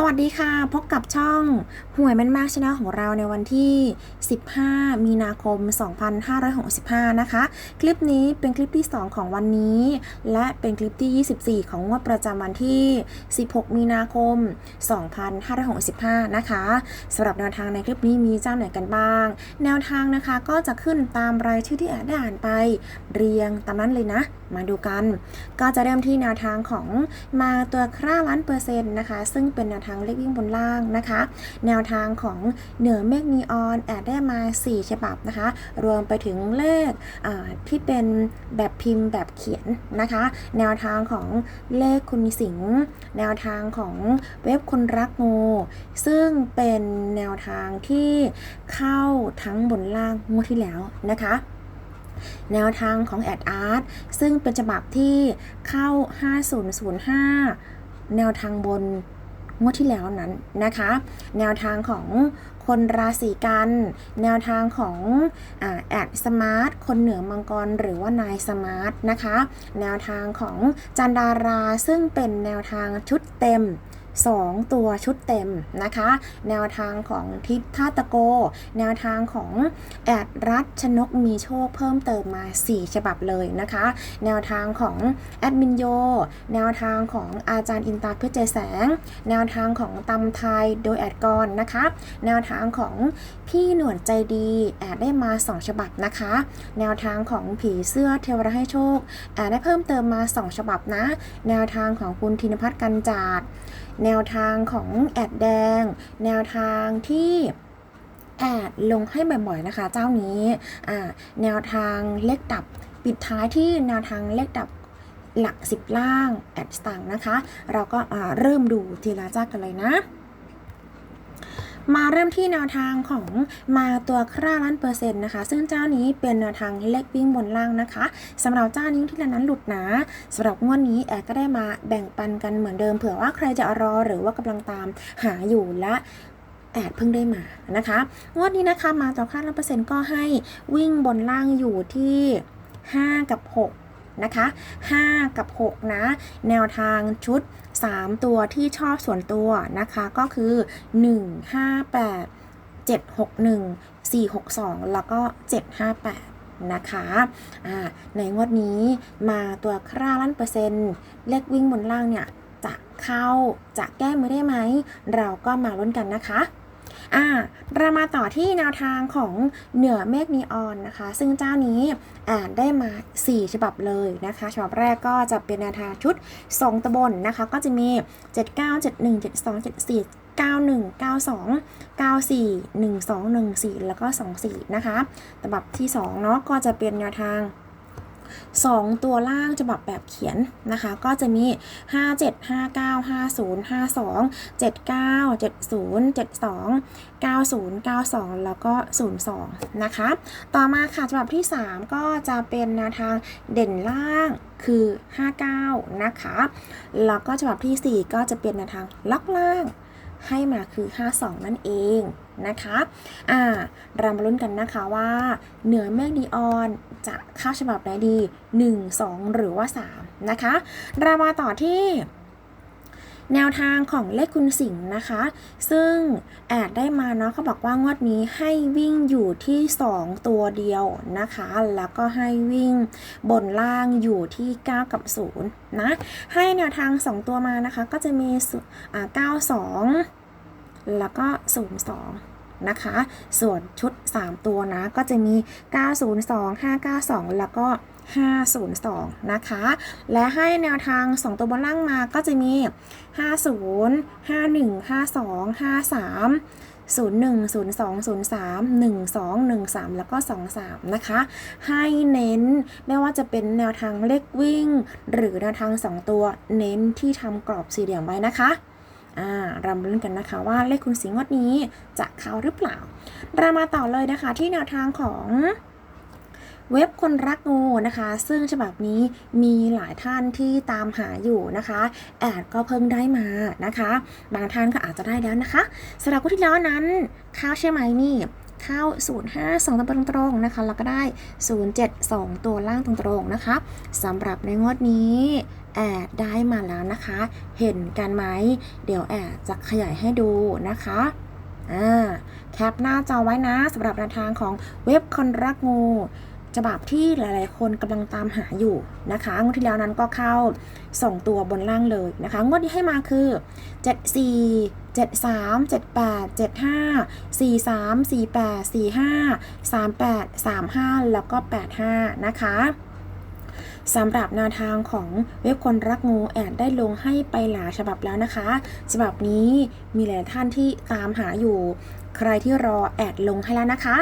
สวัสดีค่ะ พบกับช่องหวยแม่นมากชนะของเราในวันที่ 15 มีนาคม 2565 นะคะ คลิปนี้เป็นคลิปที่ 2 ของวันนี้ และเป็นคลิปที่ 24 ของงวดประจำวันที่ 16 มีนาคม 2565 นะคะสำหรับแนวทางในคลิปนี้มีเจ้าไหนกันบ้าง แนวทางนะคะก็จะขึ้นตามรายชื่อที่แอดได้อ่านไป เรียงตามนั้นเลยนะ มาดูกัน ก็จะเริ่มที่แนวทางของมาตัวคร่าล้านเปอร์เซ็นต์นะคะ ซึ่งเป็นแนวทางเลขวิ่งบนล่างนะคะ แนวทางของเหนือเมฆนีออนแอดได้มา 4 ฉบับนะคะ รวมไปถึงเลขที่เป็นแบบพิมพ์แบบเขียนนะคะ แนวทางของเลขคุณสิงห์แนวทางของเว็บคนรักงูซึ่งเป็นแนวทางที่เข้าทั้งบนล่างงวดที่แล้วนะคะ แนวทางของแอดอาร์ตซึ่งเป็นฉบับที่เข้า 5005 แนวทางบนงวดที่แล้วนั้นนะคะ แนวทางของคนราศีกัน แนวทางของอแอดสมาร์ทคนเหนือมังกรหรือว่านายสมาร์ทนะคะ แนวทางของจันดาราซึ่งเป็นแนวทางชุดเต็ม 2 ตัวชุดเต็มนะคะ แนวทางของทิพท่าตะโก แนวทางของแอดรัชชนกมีโชคเพิ่มเติมมา 4 ฉบับเลยนะคะ แนวทางของแอดมินโย แนวทางของอาจารย์อินตาเพื่อใจแสง แนวทางของตำไทยโดยแอดกรนะคะ แนวทางของพี่หนวดใจดีแอดได้มา 2 ฉบับนะคะ แนวทางของผีเสื้อเทวราให้โชคแอดได้เพิ่มเติมมา 2 ฉบับนะ แนวทางของคุณธินพัฒน์กันจาด แนวทางของแอดแดง แนวทางที่แอดลงให้บ่อยๆนะคะ เจ้านี้อ่าแนวทางเลขดับปิดท้ายที่แนวทางเลขดับหลักสิบล่างแอดสตังนะคะ เราก็อ่าเริ่มดูทีละเจ้ากันเลยนะ มาเริ่มที่แนวทางของมาตัวคร่าล้านเปอร์เซ็นต์นะคะ ซึ่งเจ้านี้เป็นแนวทางเลขวิ่งบนล่างนะคะสำหรับเจ้านี้ที่ละนั้นหลุดนะสำหรับงวดนี้แอดก็ได้มาแบ่งปันกันเหมือนเดิมเผื่อว่าใครจะรอหรือว่ากำลังตามหาอยู่และแอดเพิ่งได้มานะคะงวดนี้นะคะมาตัวคร่าล้านเปอร์เซ็นต์ก็ให้วิ่งบนล่างอยู่ที่ 5 กับ 6 นะคะ 5 กับ 6 นะ แนวทางชุด 3 ตัวที่ชอบส่วนตัวนะคะ ก็คือ 1 5 8 7 6 1 4 6 2 แล้วก็ 758นะคะอ่าในงวดนี้มาตัวคร่าล้านเปอร์เซ็นต์ เลขวิ่งบนล่างเนี่ย จะเข้าจะแก้มือได้ไหม เราก็มาลุ้นกันนะคะ อ่าเรามาต่อที่แนวทางของเหนือเมฆนีออนนะคะ ซึ่งเจ้านี้อ่านได้มา 4 ฉบับเลยนะคะ ฉบับแรกก็จะเป็นแนวทางชุด 2ตะบนนะคะ ก็จะมี 79 71 72 74 91 92 94 12 14 แล้วก็ 24 นะคะฉบับที่ 2 เนาะก็จะเป็นแนวทาง 2 ตัวล่างฉบับแบบเขียนนะคะ ก็จะมี 5 7 5 9 5 0 5 2 7 9 7 0 7 2 90 92 แล้วก็ 02 นะคะ ต่อมาค่ะฉบับที่ 3 ก็จะเป็นแนวทางเด่นล่างคือ 59 นะคะ แล้วก็ฉบับทีสี่4 ก็จะเป็นแนวทางล็อกล่างให้มาคือ 52 นั่นเอง นะคะอ่าเรามาลุ้นกันนะคะว่า เหนือเมฆดีออนจะเข้าฉบับไหนดี 1 2 หรือว่า 3 นะคะ เรามาต่อที่แนวทางของเลขคุณสิงห์นะคะ ซึ่งแอดได้มาเนาะเขาบอกว่างวดนี้ให้วิ่งอยู่ที่ 2 ตัวเดียวนะคะ แล้วก็ให้วิ่งบนล่างอยู่ที่ 9 กับ 0 นะ ให้แนวทาง 2 ตัวมานะคะ ก็จะมีอ่า92 แล้วก็ 02 นะคะ ส่วนชุด 3 ตัวนะ ก็จะมี 902 592 แล้วก็ 502 นะคะ และให้แนวทาง 2 ตัวบนล่างมาก็จะมี 50 51 52 53 01 02 03 12 13 แล้วก็ 23 นะคะ ให้เน้นไม่ว่าจะเป็นแนวทางเลขวิ่ง หรือแนวทาง 2 ตัว เน้นที่ทำกรอบสี่เหลี่ยมไว้นะคะ อ่ารามาลุ้นกันนะคะว่าเลขคุณสิงห์งวดนี้จะเข้าหรือเปล่า เรามาต่อเลยนะคะที่แนวทางของเว็บคนรักงูนะคะ ซึ่งฉบับนี้มีหลายท่านที่ตามหาอยู่นะคะ แอดก็เพิ่งได้มานะคะ บางท่านก็อาจจะได้แล้วนะคะสำหรับที่แล้วนั้นเข้าใช่ไหมนี่เข้า 05 2 ตัวตรงๆนะคะ แล้วก็ได้ 07 2 ตัวล่างตรงๆนะคะสำหรับในงวดนี้ แอดได้มาแล้วนะคะ เห็นกันไหม เดี๋ยวแอดจะขยายให้ดูนะคะอ่าแคปหน้าจอไว้นะสำหรับแนวทางของเว็บคนรักงูฉบับที่หลายๆ คนกำลังตามหาอยู่นะคะงวดที่แล้วนั้นก็เข้าส่งตัวบนล่างเลยนะคะงวดที่ให้มาคือ 74 73 78 75 43 48 45 38 35 แล้วก็ 85 นะคะ สำหรับแนวทางของเว็บคนรักงูแอดได้ลงให้ไปหลายฉบับแล้วนะคะ ฉบับนี้มีหลายท่านที่ตามหาอยู่ ใครที่รอแอดลงให้แล้วนะคะ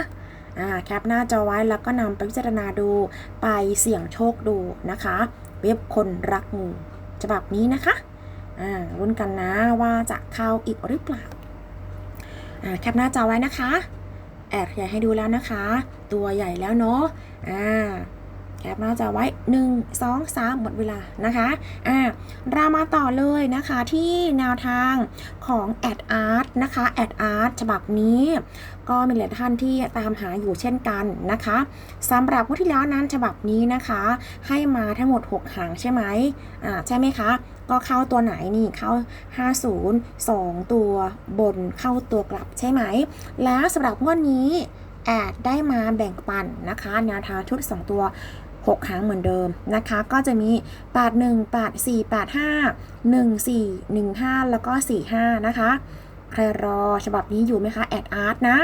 แคปหน้าจอไว้แล้วก็นำไปพิจารณาดูไปเสี่ยงโชคดูนะคะ เว็บคนรักงูฉบับนี้นะคะอ่ารุ้นกันนะว่าจะเข้าอีกหรือเปล่าอ่าแคปหน้าจอไว้นะคะ แอดขยายให้ดูแล้วนะคะ ตัวใหญ่แล้วเนาะอ่า แคปหน้าจอไว้ 1 2 3 หมดเวลานะคะอ่าเรามาต่อเลยนะคะที่แนวทางของแอดอาร์ตนะคะแอดอาร์ตฉบับนี้ ก็มีหลายท่านที่ตามหาอยู่เช่นกันนะคะสำหรับวันที่แล้วนั้นฉบับนี้นะคะ ให้มาทั้งหมด 6 หางใช่ไหมอ่าใช่ไหมคะก็เข้าตัวไหนนี่เข้า 50 2 ตัวบนเข้าตัวกลับใช่ไหม แล้วสำหรับงวดนี้แอดได้มาแบ่งปันนะคะ แนวทางชุด 2 ตัว 6 ครั้งเหมือนเดิมนะคะ ก็จะมี81 84 85 14 15 แล้วก็ 45 นะคะ ใครรอฉบับนี้อยู่ไหมคะ แอดอาร์ตนะ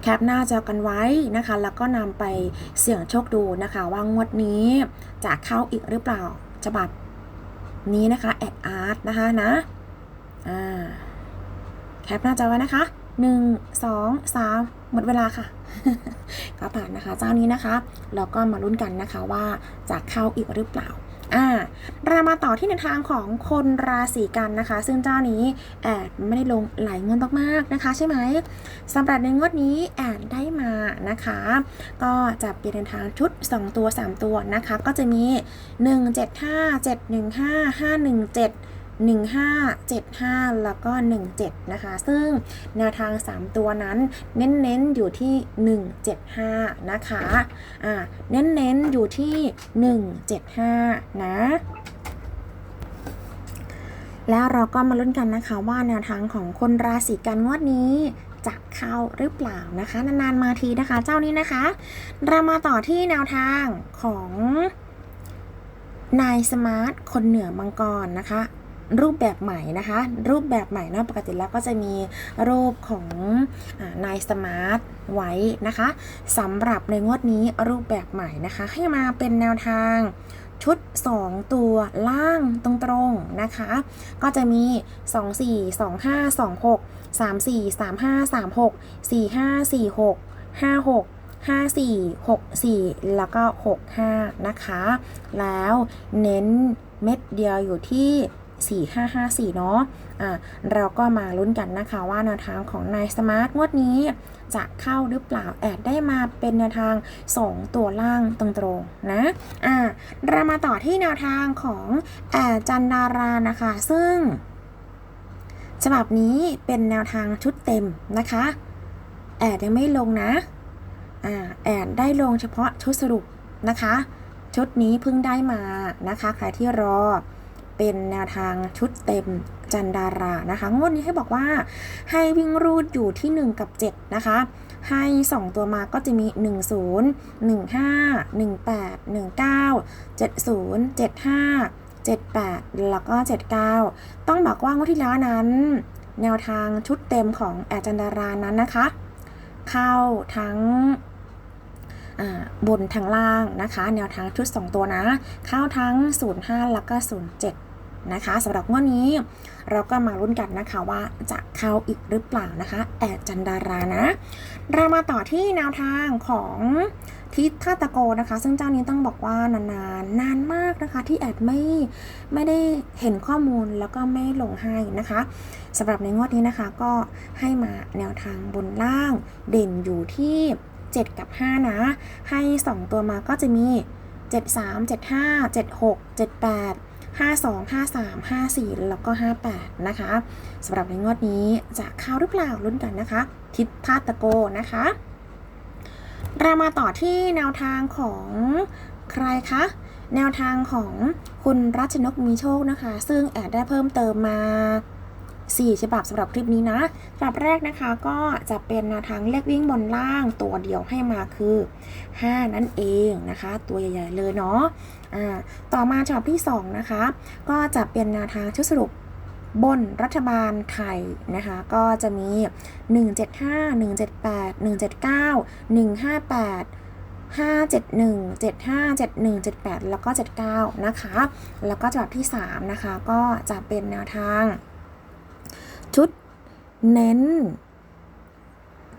แคปหน้าจอกันไว้นะคะ แล้วก็นำไปเสี่ยงโชคดูนะคะ ว่างวดนี้จะเข้าอีกหรือเปล่าฉบับนี้นะคะแอดอาร์ตนะคะนะแคปหน้าจอไว้นะคะ 1 2 3 หมดเวลาค่ะก็ผ่านนะคะเจ้านี้นะคะแล้วก็มาลุ้นกันนะคะว่าจะเข้าอีกหรือเปล่าอ่าเรามาต่อที่ในทางของคนราศีกันนะคะ ซึ่งเจ้านี้แอดไม่ได้ลงหลายเงินมากๆนะคะ ใช่ไหมสำหรับในงวดนี้แอดได้มานะคะ ก็จะเป็นในทางชุด 2 ตัว 3 ตัวนะคะ ก็จะมี 1 7 5 7 1 5 5 1 7 1575 แล้วก็ 17 นะคะ ซึ่งแนวทาง 3 ตัวนั้นเน้นๆอยู่ที่ 175 นะคะอ่าเน้นๆอยู่ที่ 175 นะแล้วเราก็มาลุ้นกันนะคะว่าแนวทางของคนราศีกันงวดนี้จะเข้าหรือเปล่านะคะ นานๆมาทีนะคะ เจ้านี้นะคะ เรามาต่อที่แนวทางของนายสมาร์ทคนเหนือมังกรนะคะ รูปแบบใหม่นะคะ รูปแบบใหม่เนาะปกติแล้วก็จะมีรูปของนายสมาร์ทไว้นะคะสำหรับในงวดนี้รูปแบบใหม่นะคะ ให้มาเป็นแนวทางชุด 2 ตัวล่างตรงๆนะคะ ก็จะมี 2 4 2 5 2 6 3 4 3 5 3 6 4 5 4 6 5 6 5 4 6 4 แล้วก็ 6 5 นะคะ แล้วเน้นเม็ดเดียวอยู่ที่ 4554 เนาะอะเราก็มาลุ้นกันนะคะว่าแนวทางของนายสมาร์ทงวดนี้ จะเข้าหรือเปล่าแอดได้มาเป็นแนวทาง 2 ตัวล่างตรงๆนะอะเรามาต่อที่แนวทางของแอดจันดารานะคะ ซึ่ง ฉบับนี้เป็นแนวทางชุดเต็มนะคะ แอดยังไม่ลงนะอ่าแอดได้ลงเฉพาะชุดสรุปนะคะ ชุดนี้เพิ่งได้มานะคะใครที่รอ เป็นแนวทางชุดเต็มจันดารานะคะ งวดนี้ให้บอกว่าให้วิ่งรูดอยู่ที่ 1 กับ 7 นะคะ ให้ 2 ตัวมาก็จะมี 10 15 18 19 70 75 78 แล้วก็ 79 ต้องบอกว่างวดที่แล้วนั้น แนวทางชุดเต็มของแอจันดารานั้นนะคะ เข้าทั้งบนทางล่างนะคะ แนวทางชุด 2 ตัวนะ เข้าทั้ง 05 แล้วก็ 07 นะคะสำหรับงวดนี้เราก็มาลุ้นกันนะคะว่าจะเข้าอีกหรือเปล่านะคะแอดจันดารานะ เรามาต่อที่แนวทางของทิศฆาตโกนะคะ ซึ่งเจ้านี้ต้องบอกว่านานๆนานมากนะคะ ที่แอดไม่ไม่ได้เห็นข้อมูลแล้วก็ไม่ลงให้นะคะสำหรับในงวดนี้นะคะก็ให้มาแนวทางบนล่างเด่นอยู่ที่ 7 กับ 5 นะ ให้ 2 ตัวมาก็จะมี 73 75 76 78 52 53 54 แล้วก็ 58 นะคะสำหรับในงวดนี้จะเข้าหรือเปล่าลุ้นกันนะคะ ทิศพาตะโกนะคะ เรามาต่อที่แนวทางของใครคะแนวทางของคุณรัชนกมีโชคนะคะ ซึ่งแอดได้เพิ่มเติมมา 4 ฉบับสำหรับคลิปนี้นะฉบับแรกนะคะก็จะเป็นแนวทางเลขวิ่งบนล่างตัวเดียวให้มาคือ 5 นั่นเองนะคะ ตัวใหญ่ ๆ เลยเนาะ ต่อมาฉบับที่ 2 นะคะ ก็จะเป็นแนวทางชุดสรุปบนรัฐบาลไทยนะคะ ก็จะมี 175 178 179 158 571 75 71 78 แล้วก็ 79 นะคะ แล้วก็ฉบับที่ 3 นะคะ ก็จะเป็นแนวทาง ชุดเน้น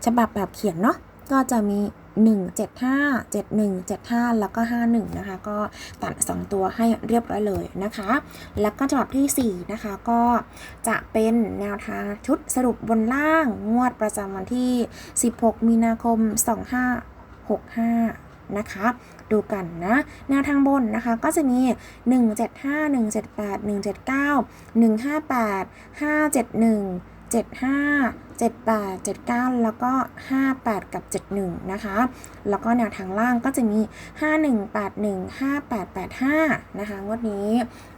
ฉบับแบบเขียนเนาะก็จะมี 175 71 75 แล้วก็ 51 นะคะ ก็ตัด 2 ตัวให้เรียบร้อยเลยนะคะ แล้วก็ฉบับที่ 4 นะคะ ก็จะเป็นแนวทางชุดสรุปบนล่างงวดประจำวันที่ 16 มีนาคม 2565นะคะดูกันนะแนวทางบนนะคะก็จะมี 175 178 179 158 571 75 78 79 แล้วก็ 58 กับ 71 นะคะ แล้วก็แนวทางล่างก็จะมี 51 81 58 85 นะคะ งวดนี้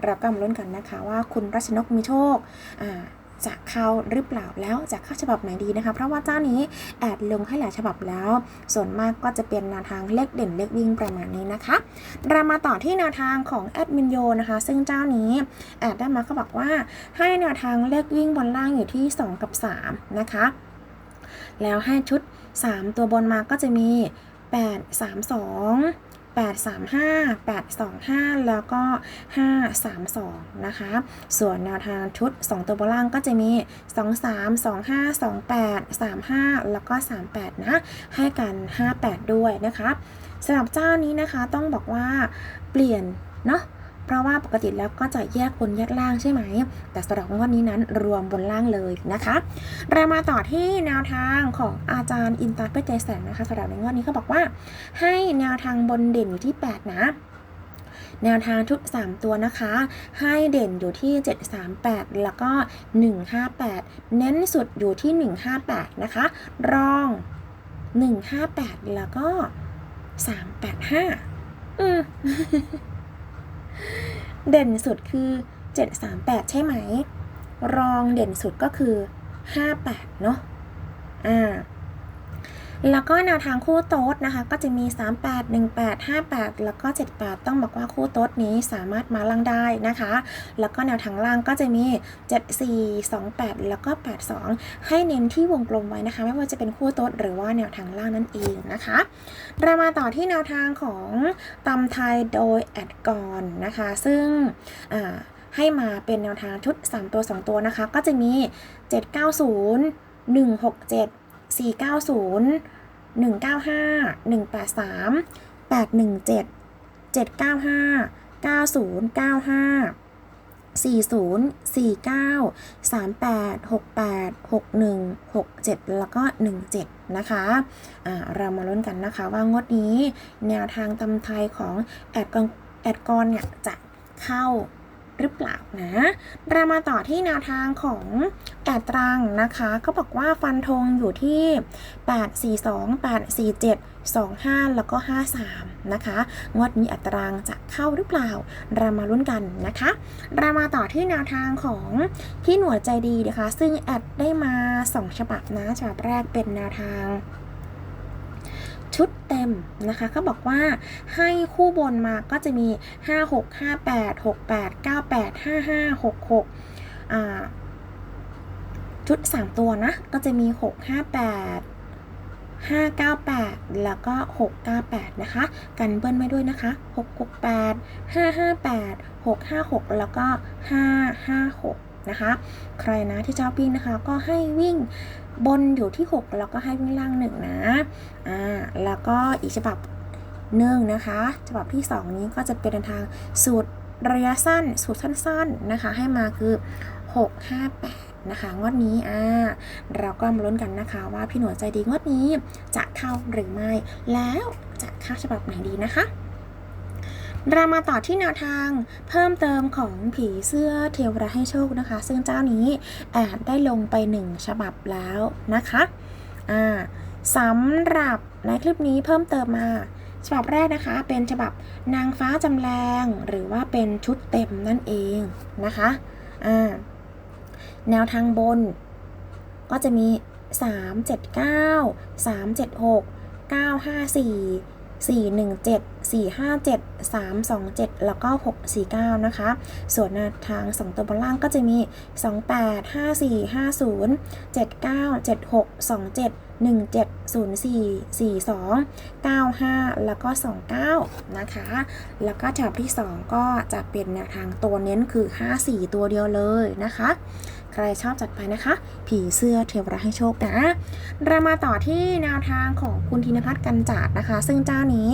เราก็มาลุ้นกันนะคะว่าคุณรัชนกมีโชคอ่า จะเข้าหรือเปล่าแล้วจะเข้าฉบับไหนดีนะคะ เพราะว่าเจ้านี้แอดลงให้หลายฉบับแล้ว ส่วนมากก็จะเป็นแนวทางเลขเด่นเลขวิ่งประมาณนี้นะคะ เรามาต่อที่แนวทางของแอดมินโยนะคะ ซึ่งเจ้านี้แอดได้มาก็บอกว่าให้แนวทางเลขวิ่งบนล่างอยู่ที่ 2 กับ 3 นะคะ แล้วให้ชุด 3 ตัวบนมาก็จะมี 8 3 2 8 3 5 8 2 5 แล้วก็ 5 3 2 นะคะ ส่วนแนวทางชุด 2 ตัวบนล่างก็จะมี 2 3 2 5 2 8 3 5 แล้วก็ 38 นะ ให้กัน 58 ด้วยนะคะสำหรับเจ้านี้นะคะต้องบอกว่าเปลี่ยนเนาะ เพราะว่าปกติแล้วก็จะแยกบนแยกล่างใช่ไหม แต่สำหรับงวดนี้นั้นรวมบนล่างเลยนะคะ เรามาต่อที่แนวทางของอาจารย์อินตาเปใจแสงนะคะสำหรับในงวดนี้เขาบอกว่า ให้แนวทางบนเด่นอยู่ที่ 8 นะแนวทางชุด3ตัวนะคะ ให้เด่นอยู่ที่ 738 แล้วก็ 158 เน้นสุดอยู่ที่ 158 นะคะ รอง 158 แล้วก็ 385 อืม เด่นสุดคือ 738 ใช่ไหม รองเด่นสุดก็คือ 58 เนาะอ่า แล้วก็แนวทางคู่โต๊ดนะคะ ก็จะมี 38 18 58 แล้วก็ 78 ต้องบอกว่าคู่โต๊ดนี้สามารถมาล่างได้นะคะ แล้วก็แนวทางล่างก็จะมี 74 28 แล้วก็ 82 ให้เน้นที่วงกลมไว้นะคะ ไม่ว่าจะเป็นคู่โต๊ดหรือว่าแนวทางล่างนั่นเองนะคะเรามาต่อที่แนวทางของตำไทยโดยแอดกอนนะคะ ซึ่งให้มาเป็นแนวทางชุด 3 ตัว 2 ตัวนะคะ ก็จะมี 790 167 490 195 183 817 795 9095 40 49 38 68 61 67 แล้วก็ 17 นะคะอ่าเรามาลุ้นกันนะคะว่างวดนี้แนวทางตำไทยของแอดกอนแอดกอนเนี่ยจะเข้า หรือเปล่านะเรามาต่อที่แนวทางของแอดตรังนะคะก็บอกว่าฟันธงอยู่ที่ 842 847 25 แล้วก็ 53 นะคะ งวดนี้อัตรางจะเข้าหรือเปล่า เรามาลุ้นกันนะคะ เรามาต่อที่แนวทางของพี่หนวดใจดีนะคะ ซึ่งแอดได้มา 2 ฉบับนะ ฉบับแรกเป็นแนวทาง นะคะเขาบอกว่าให้คู่บนมาก็จะมี 5 6 5 8 6 8 9 8 5 5 6 6อ่าชุด 3 ตัวนะ ก็จะมี 6 5 8 598 แล้วก็ 698 นะคะ กันเบิ้ลไม่ด้วยนะคะ 668 558 656 แล้วก็ 556 นะคะ ใครนะที่ชอบวิ่งนะคะ ก็ให้วิ่งบนอยู่ที่ 6 แล้วก็ให้วิ่งล่างหนึ่งนะ อ่า แล้วก็อีกฉบับหนึ่งนะคะ ฉบับที่ 2 นี้ก็จะเป็นทางสูตรระยะสั้น สูตรสั้นๆนะคะ ให้มาคือ 658 นะคะ งวดนี้อ่าเราก็มาลุ้นกันนะคะ ว่าพี่หนวดใจดีงวดนี้จะเข้าหรือไม่ แล้วจะเข้าฉบับไหนดีนะคะ เรามาต่อที่แนวทางเพิ่มเติมของผีเสื้อเทวดาให้โชคนะคะ ซึ่งเจ้านี้แอดได้ลงไปหนึ่งฉบับแล้วนะคะอ่าสำหรับในคลิปนี้เพิ่มเติมมาฉบับแรกนะคะเป็นฉบับนางฟ้าจำแรงหรือว่าเป็นชุดเต็มนั่นเองนะคะอ่าแนวทางบน ก็จะมี 3 7 9 3 457 327 แล้วก็ 6 4 9 นะคะ ส่วนทาง 2 ตัวบนล่างก็จะมี 2 8 5 4 5 0 7 9 7 6 2 7 1 7 0 4 4 2 9 5 แล้วก็ 29 นะคะ แล้วก็ฉบับที่ 2 ก็จะเป็นแนวทางตัวเน้นคือ 5 4 ตัวเดียวเลยนะคะ ใครชอบจัดไปนะคะ ผีเสื้อเทวราให้โชคนะเรามาต่อที่แนวทางของคุณธินพัฒน์กันจัดนะคะ ซึ่งเจ้านี้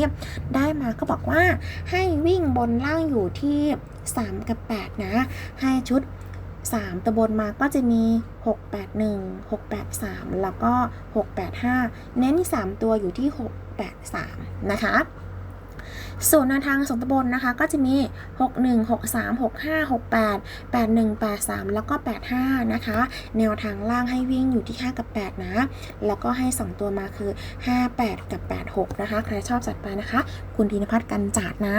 ได้มาก็บอกว่าให้วิ่งบนล่างอยู่ที่ 3 กับ 8 นะ ให้ชุด 3ตัวบนมาก็จะมี 681 683 แล้วก็ 685 เน้น 3 ตัวอยู่ที่ 683 นะคะ ส่วนแนวทางสองตบนนะคะก็จะมี 6 1 6 3 6 5 6 8 8 1 8 3 แล้วก็ 85 นะคะ แนวทางล่างให้วิ่งอยู่ที่ 5 กับ 8 นะ แล้วก็ให้ 2 ตัวมาคือ 5 8 กับ 8 6 นะคะ ใครชอบจัดไปนะคะ คุณธีนพัฒน์กันจัดนะ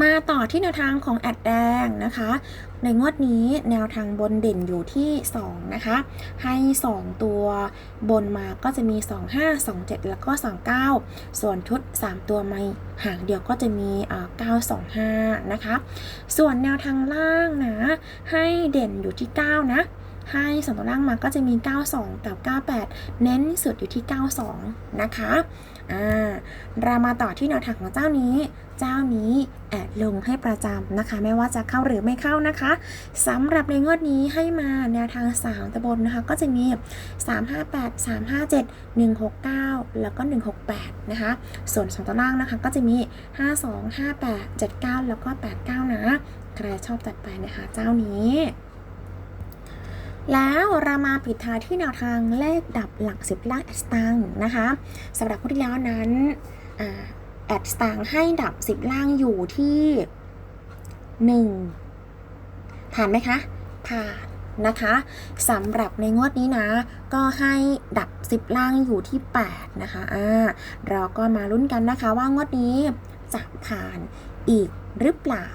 มาต่อที่แนวทางของแอดแดงนะคะ ในงวดนี้แนวทางบนเด่นอยู่ที่ 2 นะคะ ให้ 2 ตัวบนมาก็จะมี 2 5 2 7 แล้วก็ 29 ส่วนชุด 3 ตัวไม่ห่างเดียวก็จะมีอ่า9 2 5 นะคะ ส่วนแนวทางล่างนะ ให้เด่นอยู่ที่ 9 นะให้สองตัวล่างมาก็จะมี 92 กับ 98 เน้นสุดอยู่ที่ 92 นะคะ อ่า เรามาต่อที่แนวทางของเจ้านี้ เจ้านี้แอดลงให้ประจำนะคะ ไม่ว่าจะเข้าหรือไม่เข้านะคะสำหรับในงวดนี้ให้มาแนวทาง3ตะบนนะคะ ก็จะมี 358 357 169 แล้วก็ 168 นะคะ ส่วน2ตัวล่างนะคะ ก็จะมี 52 58 79 แล้วก็ 89 นะ ใครชอบจัดไปนะคะเจ้านี้แล้วเรามาปิดท้ายที่แนวทางเลขดับหลักสิบล่างแอดสตังค์นะคะสำหรับผู้ที่แล้วนั้น ดสตางค์ให้ดับสิบล่างอยู่ที่หนึ่งผ่านไหมคะ ผ่านนะคะสำหรับในงวดนี้นะ ก็ให้ดับสิบล่างอยู่ที่ 8 นะคะอ่าเราก็มาลุ้นกันนะคะว่างวดนี้จะผ่านอีกหรือเปล่า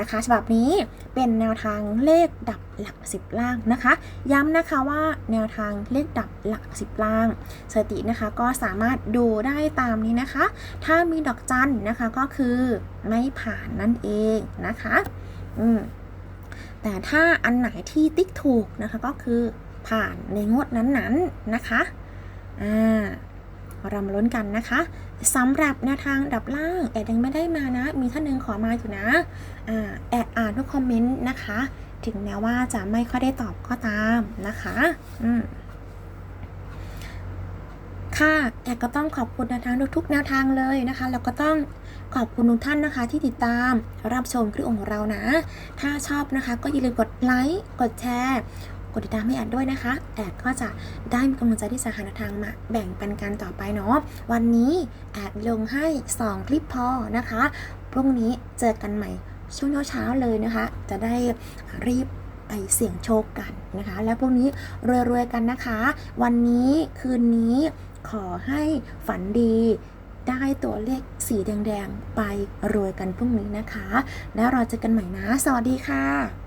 นะคะ ฉบับนี้เป็นแนวทางเลขดับหลักสิบล่างนะคะ ย้ำนะคะว่าแนวทางเลขดับหลักสิบล่าง สตินะคะก็สามารถดูได้ตามนี้นะคะ ถ้ามีดอกจันนะคะก็คือไม่ผ่านนั่นเองนะคะ อืมแต่ถ้าอันไหนที่ติ๊กถูกนะคะก็คือผ่านในงวดนั้นๆนนะคะ อ่าเรามาลุ้นกันนะคะ สำหรับแนวทางดับล่าง แอดยังไม่ได้มานะ มีท่านหนึ่งขอมาอยู่นะอ่าแอดอ่านทุกคอมเมนต์นะคะ ถึงแม้ว่าจะไม่ค่อยได้ตอบก็ตามนะคะอืมค่ะแอดก็ต้องขอบคุณแนวทางทุกๆแนวทางเลยนะคะแล้วก็ต้องขอบคุณทุกท่านนะคะ ที่ติดตามรับชมคลิปของเรานะ ถ้าชอบนะคะ ก็อย่าลืมกดไลค์กดแชร์ กดติดตามให้แอดด้วยนะคะ แอดก็จะได้มีกำลังใจที่จะหาแนวทางมาแบ่งปันกันต่อไปเนาะ วันนี้แอดลงให้ 2 คลิปพอนะคะ พรุ่งนี้เจอกันใหม่ช่วงเช้าเลยนะคะ จะได้รีบไปเสี่ยงโชคกันนะคะ แล้วพรุ่งนี้รวยๆกันนะคะ วันนี้คืนนี้ขอให้ฝันดี ได้ตัวเลขสีแดงๆ ไปรวยกันพรุ่งนี้นะคะ แล้วเราเจอกันใหม่นะ สวัสดีค่ะ